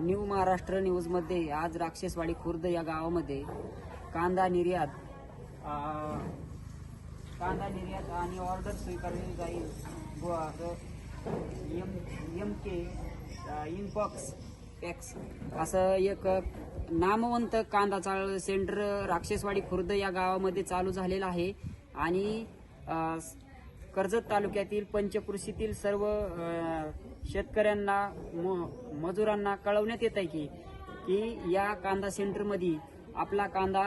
New Maharashtra न्यूजमध्ये आज राक्षसवाडी खुर्द या गावामध्ये कांदा निर्यात. कांदा निर्यात आणि ऑर्डर स्वीकारली जाईल. एम एम के इनपॉक्स पॅक्स. असं एक नामवंत कांदा चाळ सेंटर राक्षसवाडी खुर्द या गावामध्ये चालू झालेलं आहे. आणि कर्जत तालुक्यातील पंचकृषीतील सर्व शेतकऱ्यांना म- मजुरांना कळवण्यात येत आहे की की या कांदा सेंटरमध्ये आपला कांदा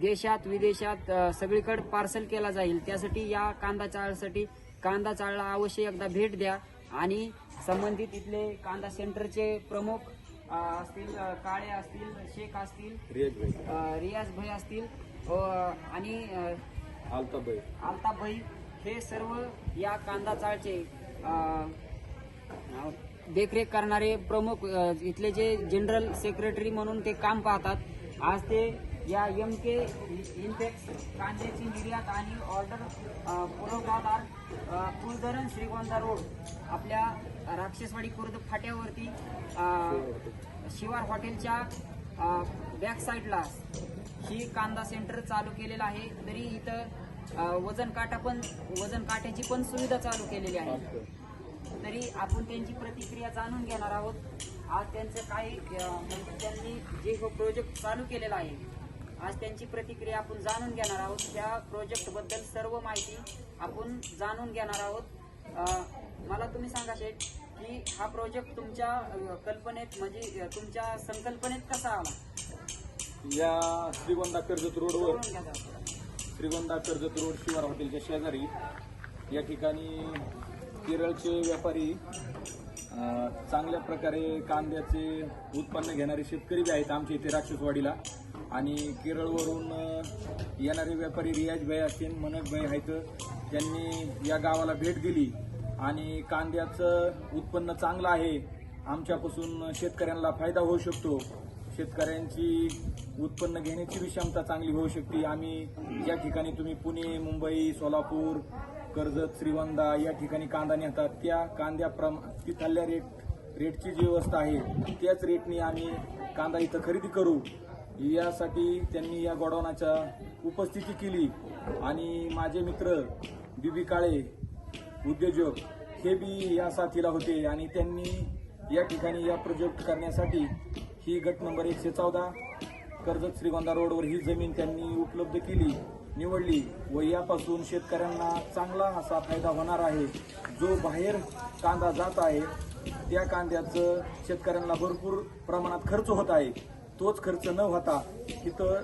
देशात विदेशात सगळीकडे पार्सल केला जाईल. त्यासाठी या कांदा चाळसाठी कांदा चाळला अवश्य एकदा भेट द्या. आणि संबंधित इथले कांदा सेंटरचे प्रमुख असतील काळे असतील शेख असतील रियाज भाई. असतील आणि अ, आलता भाई आलताबाई हे सर्व या कांदा चाळचे देखरेख करणारे प्रमुख इथले जे जनरल सेक्रेटरी म्हणून ते काम पाहतात. आज ते या एम के इन्फेक्स कांद्याची निर्यात आणि ऑर्डर पुरवठादार कुलधरण श्रीगोंदा रोड आपल्या राक्षसवाडी खुर्द फाट्यावरती शिवार हॉटेलच्या बॅक साईडला ही कांदा सेंटर चालू केलेलं आहे. तरी इथं वजन काटा पण वजन काट्याची पण सुविधा चालू केलेली आहे. तरी आपण त्यांची प्रतिक्रिया जाणून घेणार आहोत. आज त्यांचं काय अ, म्हणजे त्यांनी जे प्रोजेक्ट चालू केलेला आहे आज त्यांची प्रतिक्रिया आपण जाणून घेणार आहोत. त्या प्रोजेक्टबद्दल सर्व माहिती आपण जाणून घेणार आहोत. मला तुम्ही सांगा शेठ की हा प्रोजेक्ट तुमच्या कल्पनेत म्हणजे तुमच्या संकल्पनेत कसा आला? या श्रीगोंदा कर्जत रोडवर श्रीगोंदा कर्जत रोड शिवार हॉटेलच्या शेजारी या ठिकाणी केरळचे व्यापारी चांगल्या प्रकारे कांद्याचे उत्पन्न घेणारे शेतकरी बी आहेत आमच्या इथे राक्षसवाडीला. आणि केरळवरून येणारे व्यापारी रियाज भाई असतील मनोज भाई आहेत त्यांनी या गावाला भेट दिली. आणि कांद्याचं उत्पन्न चांगलं आहे आमच्यापासून शेतकऱ्यांना फायदा होऊ शकतो. शेतकऱ्यांची उत्पन्न घेण्याची बी क्षमता चांगली होऊ शकते. आम्ही ज्या ठिकाणी तुम्ही पुणे मुंबई सोलापूर कर्जत श्रीवंदा या ठिकाणी कांदा नेतात त्या कांद्या प्रम तिथल्या रेट रेटची जी व्यवस्था आहे त्याच रेटने आम्ही कांदा इथं खरेदी करू. यासाठी त्यांनी या गोडाऊनाच्या उपस्थिती केली. आणि माझे मित्र बीबी काळे उद्योजक हे बी या साथीला होते. आणि त्यांनी या ठिकाणी या प्रोजेक्ट करण्यासाठी ही गट नंबर एकशे चौदा कर्जत श्रीगोंदा रोडवर ही जमीन त्यांनी उपलब्ध केली निवडली व यापासून शेतकऱ्यांना चांगला असा फायदा होणार आहे. जो बाहेर कांदा जात आहे त्या कांद्याचं शेतकऱ्यांना भरपूर प्रमाणात खर्च होत आहे. तोच खर्च न होता तिथं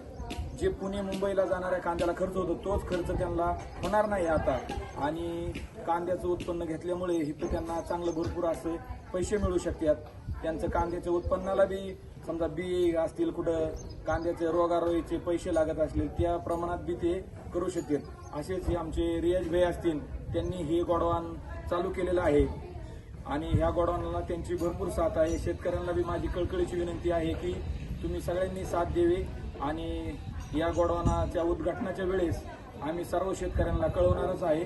जे पुणे मुंबईला जाणाऱ्या कांद्याला खर्च होतो तोच खर्च त्यांना होणार नाही आता. आणि कांद्याचं उत्पन्न घेतल्यामुळे इथं त्यांना चांगलं भरपूर असे पैसे मिळू शकतात. त्यांचं कांद्याच्या उत्पन्नाला बी समजा बी असतील कुठं कांद्याचे रोगारोईचे पैसे लागत असतील त्या प्रमाणात बी ते करू शकतात. असेच हे आमचे रियाज भाई असतील त्यांनी हे गोडवान चालू केलेलं आहे. आणि ह्या गोडाऊनला त्यांची भरपूर साथ आहे. शेतकऱ्यांना बी माझी कळकळीची विनंती आहे की तुम्ही सगळ्यांनी साथ द्यावी आणि या गोडाऊनाच्या उद्घाटनाच्या वेळेस आम्ही सर्व शेतकऱ्यांना कळवणारच आहे.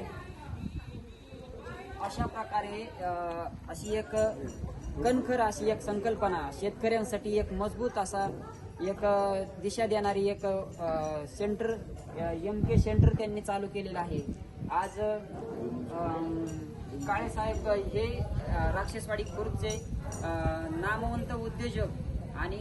अशा प्रकारे अशी एक कणखर अशी एक संकल्पना शेतकऱ्यांसाठी एक मजबूत असा एक दिशा देणारी एक सेंटर एम के सेंटर त्यांनी चालू केलेलं आहे. आज काळेसाहेब हे राक्षसवाडी खुर्दचे नामवंत उद्योजक आणि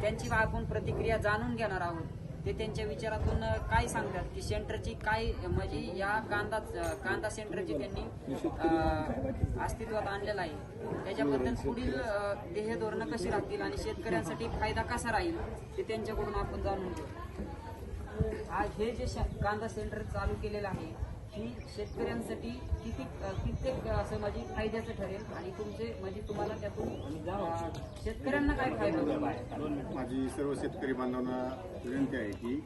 त्यांची आपण प्रतिक्रिया जाणून घेणार आहोत. ते त्यांच्या विचारातून काय सांगतात की सेंटरची काय म्हणजे या कांदा कांदा सेंटरची त्यांनी अस्तित्वात आणलेलं आहे. त्याच्याबद्दल पुढील देह धोरणं कशी राहतील आणि शेतकऱ्यांसाठी फायदा कसा राहील ते त्यांच्याकडून आपण जाणून घेऊ. आज हे जे श- कांदा सेंटर चालू केलेलं आहे ही शेतकऱ्यांसाठी किती कित्येक असं माझी फायद्याचं ठरेल आणि तुमचे म्हणजे तुम्हाला त्यातून शेतकऱ्यांना काय फायदा होईल? माझी सर्व शेतकरी बांधवांना विनंती आहे की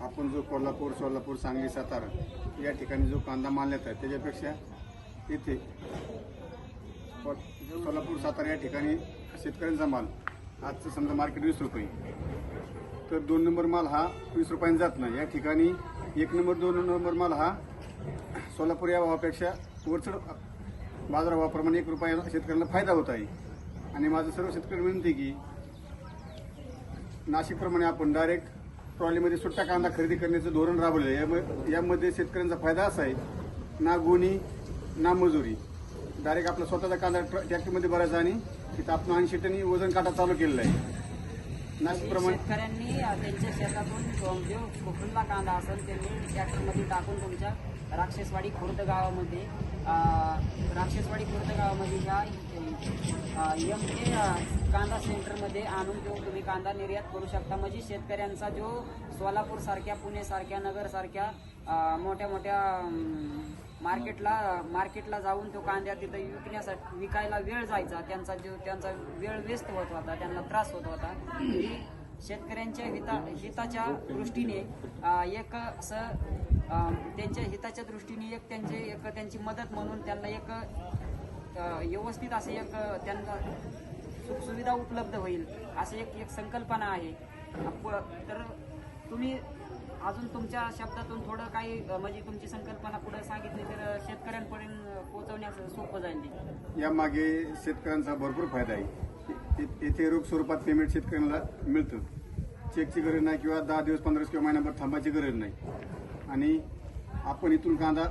आपण जो कोल्हापूर सोलापूर सांगली सातारा या ठिकाणी जो कांदा माल येत आहे त्याच्यापेक्षा इथे को- सोलापूर सातारा या ठिकाणी शेतकऱ्यांचा माल आजचं समजा मार्केट वीस रुपये. तर दोन नंबर माल हा वीस रुपयांनी जात नाही. या ठिकाणी एक नंबर दोन नंबर माल हा सोलापूर या भावापेक्षा वरचढ बाजारभावाप्रमाणे एक रुपया शेतकऱ्यांना फायदा होत आहे. आणि माझं सर्व शेतकरी विनंती की नाशिकप्रमाणे आपण डायरेक्ट ट्रॉलीमध्ये सुट्टा कांदा खरेदी करण्याचं धोरण राबवलं आहे. याम- यामध्ये शेतकऱ्यांचा फायदा असा आहे ना गोणी ना मजुरी. डायरेक्ट आपला स्वतःचा कांदा ट्रॅक्टरमध्ये भरायचा आणि तिथं आपण ऐंशी टनी वजन काटा चालू केलेला आहे. नाशिकप्रमाणे शेतकऱ्यांनी त्यांच्या शेतातून जो कांदा असेल त्यांनी ट्रॅक्टरमध्ये टाकून तुमच्या राक्षसवाडी खुर्द गावामध्ये राक्षसवाडी खुर्द गावामध्ये ह्या एम के कांदा सेंटरमध्ये आणून तो तुम्ही कांदा निर्यात करू शकता. म्हणजे शेतकऱ्यांचा जो सोलापूर सारख्या पुणे सारख्या नगर सारख्या मोठ्या मोठ्या मार्केटला मार्केटला जाऊन तो कांद्या तिथं विकण्यासाठी विकायला वेळ जायचा. त्यांचा जो त्यांचा वेळ वेस्ट होत होता त्यांना त्रास होत होता. शेतकऱ्यांच्या हिता हिताच्या दृष्टीने एक असं त्यांच्या हिताच्या दृष्टीने एक त्यांचे एक त्यांची मदत म्हणून त्यांना एक व्यवस्थित असं एक त्यांना सुखसुविधा उपलब्ध होईल असं एक एक संकल्पना आहे. तर तुम्ही अजून तुमच्या शब्दातून थोडं काही म्हणजे तुमची संकल्पना पुढे सांगितली तर शेतकऱ्यांपर्यंत पोहोचवण्यास सोपं जाईल यामागे शेतकऱ्यांचा भरपूर फायदा आहे. येथे रोख स्वरूपात पेमेंट शेतकऱ्यांना मिळतं. चेकची गरज नाही किंवा दहा दिवस पंधरा दिवस किंवा महिनाभर थांबायची गरज नाही. आणि आपण इथून कांदा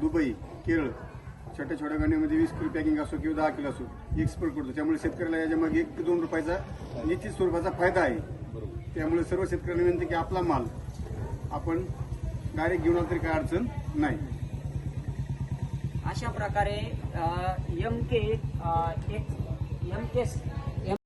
दुबई केरळ छोट्या छोट्या गाण्यामध्ये वीस किलो पॅकिंग असो किंवा दहा किलो असो एक्सपोर्ट करतो. त्यामुळे शेतकऱ्याला याच्यामागे एक ते दोन रुपयाचा निश्चित स्वरूपाचा फायदा आहे. त्यामुळे सर्व शेतकऱ्यांना विनंती की आपला माल आपण डायरेक्ट घेऊन आलो तरी काय अडचण नाही. अशा प्रकारे एम के एम के